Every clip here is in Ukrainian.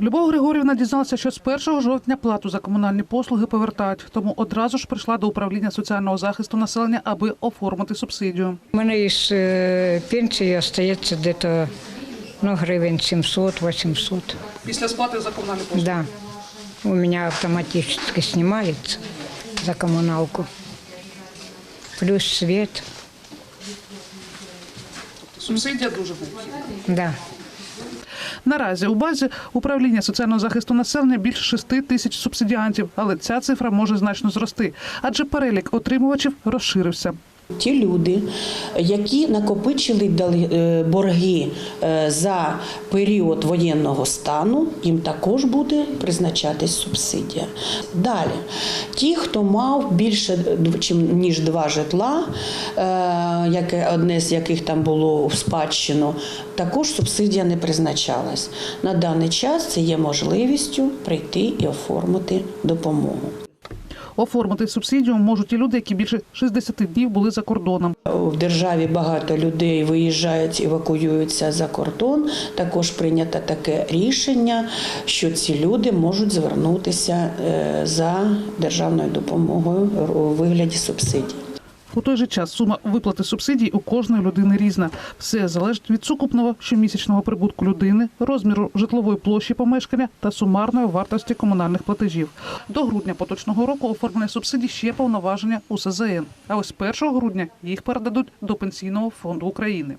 Любов Григорівна дізналася, що з 1 жовтня плату за комунальні послуги повертають, тому одразу ж прийшла до управління соціального захисту населення, аби оформити субсидію. У мене із е, пенсії остається десь ну, гривень 700-800. Після сплати за комунальні послуги. Да. У меня автоматически снимается за коммуналку. Плюс свет. Субсидія дуже необхідна. Да. Наразі у базі управління соціального захисту населення більше 6 тисяч субсидіантів, але ця цифра може значно зрости, адже перелік отримувачів розширився. Ті люди, які накопичили е, борги е, за період воєнного стану, їм також буде призначатись субсидія. Далі, ті, хто мав більше ніж два житла, е, одне з яких там було в спадщину, також субсидія не призначалась. На даний час це є можливістю прийти і оформити допомогу. Оформити субсидію можуть і люди, які більше 60 днів були за кордоном. В державі багато людей виїжджають, евакуюються за кордон. Також прийнято таке рішення, що ці люди можуть звернутися е, за державною допомогою у вигляді субсидій. У той же час сума виплати субсидій у кожної людини різна. Все залежить від сукупного щомісячного прибутку людини, розміру житлової площі помешкання та сумарної вартості комунальних платежів. До грудня поточного року оформлення субсидій ще повноваження у СЗН. А ось 1 грудня їх передадуть до Пенсійного фонду України.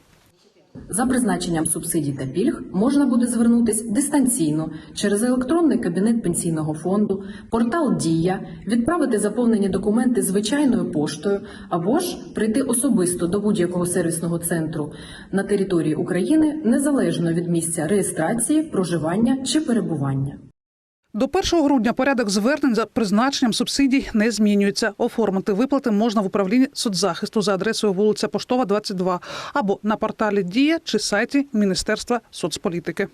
За призначенням субсидій та пільг можна буде звернутись дистанційно через електронний кабінет пенсійного фонду, портал Дія, відправити заповнені документи звичайною поштою або ж прийти особисто до будь-якого сервісного центру на території України незалежно від місця реєстрації, проживання чи перебування. До 1 грудня порядок звернень за призначенням субсидій не змінюється. Оформити виплати можна в управлінні соцзахисту за адресою вулиця Поштова, 22 або на порталі Дія чи сайті Міністерства соцполітики.